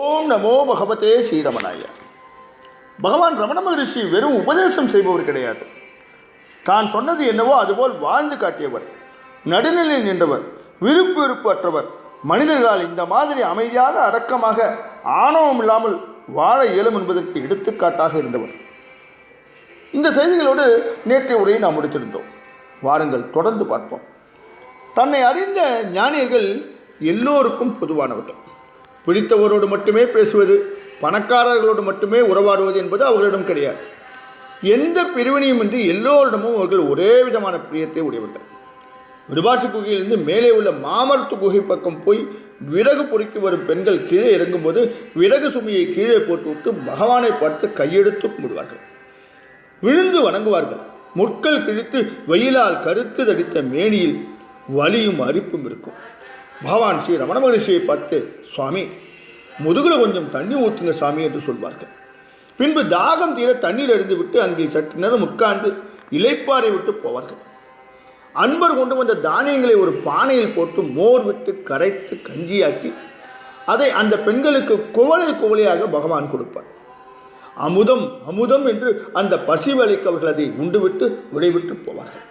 ஓம் நமோ பகவதே ஸ்ரீரமணாய. பகவான் ரமண மகரிஷி வெறும் உபதேசம் செய்பவர் கிடையாது. தான் சொன்னது என்னவோ அதுபோல் வாழ்ந்து காட்டியவர் நடுநிலை நின்றவர் விருப்பு வெறுப்பு அற்றவர் மனிதர்களால் இந்த மாதிரி அமைதியாக அடக்கமாக ஆணவம் இல்லாமல் வாழ இயலும் என்பதற்கு எடுத்துக்காட்டாக இருந்தவர். இந்த செய்திகளோடு நேற்றைய உரையை நாம் முடித்திருந்தோம். வாருங்கள் தொடர்ந்து பார்ப்போம். தன்னை அறிந்த ஞானியர்கள் எல்லோருக்கும் பொதுவானவர்கள். பிடித்தவரோடு மட்டுமே பேசுவது பணக்காரர்களோடு மட்டுமே உறவாடுவது என்பது அவர்களிடம் கிடையாது. எந்த பிரிவினையும் இன்றி எல்லோரிடமும் அவர்கள் ஒரே விதமான பிரியத்தை உடையவர்கள். விருபாசி குகையிலிருந்து மேலே உள்ள மாமரத்து குகை பக்கம் போய் விறகு பொறுக்கி வரும் பெண்கள் கீழே இறங்கும்போது விறகு சுமையை கீழே போட்டுவிட்டு பகவானை பார்த்து கையெடுத்து கும்பிடுவார்கள். விழுந்து வணங்குவார்கள். முட்கள் கிழித்து வெயிலால் கருத்து தடித்த மேனியில் வலியும் அரிப்பும் இருக்கும். பகவான் ஸ்ரீ ரமண மகரிஷியை பார்த்து சுவாமி முதுகில் கொஞ்சம் தண்ணி ஊற்றுங்க சாமி என்று சொல்வார்கள். பின்பு தாகம் தீர தண்ணீர் அறிந்து விட்டு அங்கே சற்று நேரம் உட்கார்ந்து இலைப்பாறை விட்டு போவார்கள். அன்பர் கொண்டு வந்த தானியங்களை ஒரு பானையில் போட்டு மோர் விட்டு கரைத்து கஞ்சியாக்கி அதை அந்த பெண்களுக்கு குவளை குவளையாக பகவான் கொடுப்பார். அமுதம் அமுதம் என்று அந்த பசி வலைக்கு அவர்கள் அதை உண்டுவிட்டு விடைவிட்டு போவார்கள்.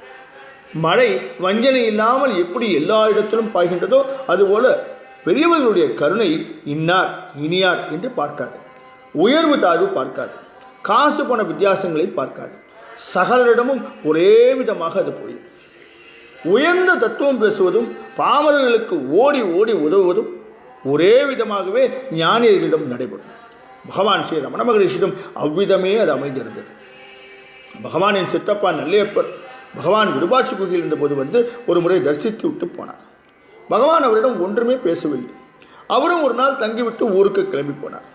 மழை வஞ்சனை இல்லாமல் எப்படி எல்லா இடத்திலும் பாய்கின்றதோ அதுபோல பெரியவர்களுடைய கருணை இன்னார் இனியார் என்று பார்க்காது. உயர்வு தாழ்வு பார்க்காது. காசு பண வித்தியாசங்களை பார்க்காது. சகலரிடமும் ஒரே விதமாக அது புரியும் உயர்ந்த தத்துவம் பேசுவதும் பாமரர்களுக்கு ஓடி ஓடி உதவுவதும் ஒரே விதமாகவே ஞானியர்களிடம் நடைபெறும். பகவான் ஸ்ரீ ரமண மகரிஷியிடம் அவ்விதமே அது அமைந்திருந்தது. பகவானின் சித்தப்பா நல்லையப்பர் பகவான் விருபாட்சி குகையில் இருந்தபோது வந்து ஒரு முறை தரிசித்து விட்டு போனார். பகவான் அவரிடம் ஒன்றுமே பேசவில்லை. அவரும் ஒரு நாள் தங்கிவிட்டு ஊருக்கு கிளம்பி போனார்.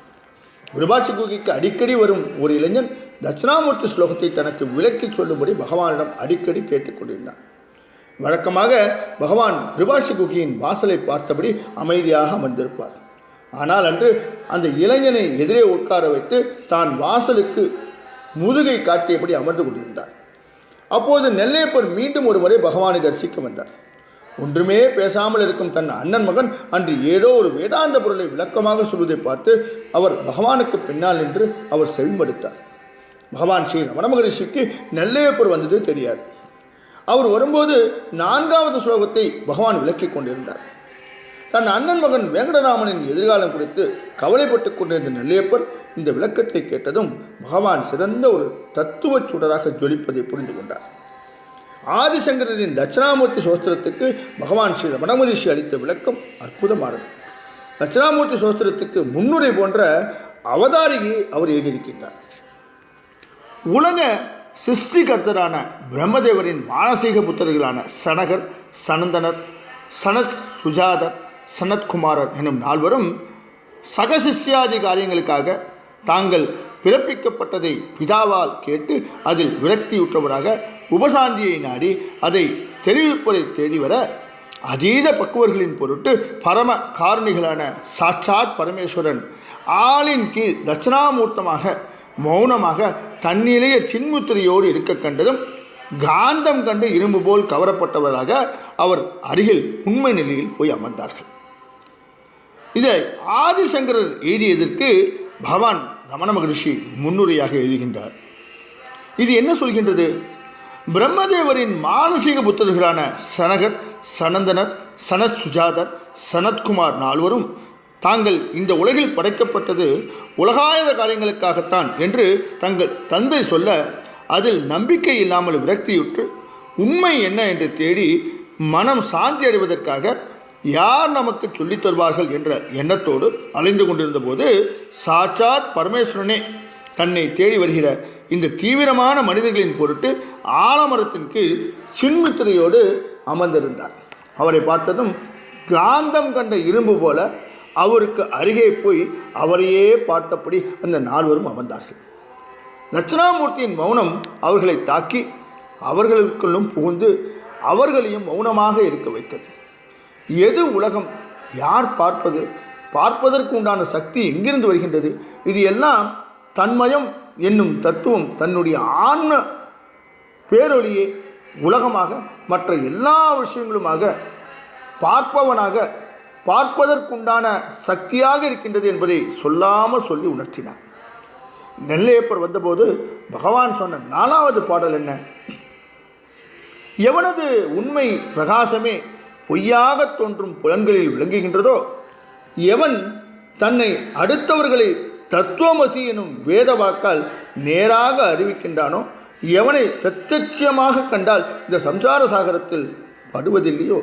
விருபாட்சி குகைக்கு அடிக்கடி வரும் ஒரு இளைஞன் தட்சிணாமூர்த்தி ஸ்லோகத்தை தனக்கு விலக்கி சொல்லும்படி பகவானிடம் அடிக்கடி கேட்டுக்கொண்டிருந்தான் வழக்கமாக பகவான் விருபாஷி குகையின் வாசலை பார்த்தபடி அமைதியாக அமர்ந்திருப்பார். ஆனால் அன்று அந்த இளைஞனை எதிரே உட்கார வைத்து தான் வாசலுக்கு முதுகை காட்டியபடி அமர்ந்து கொண்டிருந்தார். அப்போது நெல்லையப்பர் மீண்டும் ஒரு முறை பகவானை தரிசிக்க வந்தார். ஒன்றுமே பேசாமல் இருக்கும் தன் அண்ணன் மகன் அன்று ஏதோ ஒரு வேதாந்த பொருளை விளக்கமாக சொல்வதை பார்த்து அவர் பகவானுக்கு பின்னால் நின்று அவர் செவிமடுத்தார். பகவான் ஸ்ரீ ரமண மகரிஷிக்கு நெல்லையப்பர் வந்தது தெரியாது. அவர் வரும்போது நான்காவது ஸ்லோகத்தை பகவான் விளக்கிக் கொண்டிருந்தார். தன் அண்ணன் மகன் வேங்கடராமனின் எதிர்காலம் குறித்து கவலைப்பட்டு கொண்டிருந்த நெல்லையப்பர் இந்த விளக்கத்தை கேட்டதும் பகவான் சிறந்த ஒரு தத்துவ சுடராக ஜொலிப்பதை புரிந்து கொண்டார். ஆதிசங்கரரின் தட்சிணாமூர்த்தி சோஸ்திரத்துக்கு பகவான் ஸ்ரீ ரமண அளித்த விளக்கம் அற்புதமானது. தட்சிணாமூர்த்தி சோஸ்திரத்துக்கு முன்னுரை போன்ற அவதாரிகையை அவர் எழுதியிருக்கின்றார். உலக சிருஷ்டிகர்த்தரான பிரம்மதேவரின் மானசீக புத்தர்களான சனகர் சனந்தனர் சனத் சுஜாதர் சனத்குமாரர் எனும் நால்வரும் சகசிஷ்யாதி காரியங்களுக்காக தாங்கள் பிறப்பிக்கப்பட்டதை பிதாவால் கேட்டு அதில் விரக்தியுற்றவராக உபசாந்தியை நாடி அதை தெரிவிப்பதை தேடி வர அதீத பக்குவர்களின் பொருட்டு பரம காரணிகளான சாட்சாத் பரமேஸ்வரன் ஆளின் கீழ் தட்சிணாமூர்த்தமாக மௌனமாக தன்னிலைய சின்முத்திரையோடு இருக்க கண்டதும் காந்தம் கண்டு இரும்பு போல் கவரப்பட்டவர்களாக அவர் அருகில் உண்மை நிலையில் போய் அமர்ந்தார்கள். இதை ஆதிசங்கரர் எழுதியதற்கு பகவான் ரமண மகரிஷி முன்னுரையாக எழுதுகின்றார். இது என்ன சொல்கின்றது? பிரம்மதேவரின் மானசீக புத்தர்களான சனகர் சனந்தனர் சனத் சுஜாதர் சனத்குமார் நால்வரும் தாங்கள் இந்த உலகில் படைக்கப்பட்டது உலகாயத காரியங்களுக்காகத்தான் என்று தங்கள் தந்தை சொல்ல அதில் நம்பிக்கை இல்லாமல் விரக்தியுற்று உண்மை என்ன என்று தேடி மனம் சாந்தி அடைவதற்காக யார் நமக்கு சொல்லித் தருவார்கள் என்ற எண்ணத்தோடு அலைந்து கொண்டிருந்த போது சாட்சாத் பரமேஸ்வரனே தன்னை தேடி வருகிற இந்த தீவிரமான மனிதர்களின் பொருட்டு ஆலமரத்தின் கீழ் சின்மித்திரையோடு அமர்ந்திருந்தார். அவரை பார்த்ததும் காந்தம் கண்ட இரும்பு போல அவருக்கு அருகே போய் அவரையே பார்த்தபடி அந்த நால்வரும் அமர்ந்தார்கள். தட்சிணாமூர்த்தியின் மௌனம் அவர்களை தாக்கி அவர்களுக்குள்ளும் புகுந்து அவர்களையும் மௌனமாக இருக்க வைத்தது. எது உலகம்? யார் பார்ப்பது? பார்ப்பதற்கு உண்டான சக்தி எங்கிருந்து வருகின்றது? இது எல்லாம் தன்மயம் என்னும் தத்துவம் தன்னுடைய ஆன்ம பேரொழியே உலகமாக மற்ற எல்லா விஷயங்களுமாக பார்ப்பவனாக பார்ப்பதற்குண்டான சக்தியாக இருக்கின்றது என்பதை சொல்லாமல் சொல்லி உணர்த்தினார். நெல்லையப்பர் வந்தபோது பகவான் சொன்ன நாலாவது பாடல் என்ன? எவனது உண்மை பிரகாசமே பொய்யாக தோன்றும் புலன்களில் விளங்குகின்றதோ? எவன் தன்னை அடுத்தவர்களை தத்துவமசி எனும் வேத வாக்கால் நேராக அறிவிக்கின்றானோ? எவனை பிரத்யட்சியமாக கண்டால் இந்த சம்சார சாகரத்தில் படுவதில்லையோ?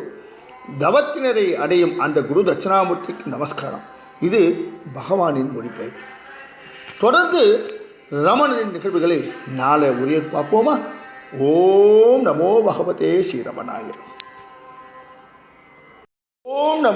தவத்தினரை அடையும் அந்த குரு தட்சிணாமூர்த்திக்கு நமஸ்காரம். இது பகவானின் மொழிபெயர்ப்பு தொடர்ந்து ரமணனின் நிகழ்வுகளை நாளை உரிய பார்ப்போமா? ஓம் நமோ பகவதே ஸ்ரீரமணாய. ஓம் நமோ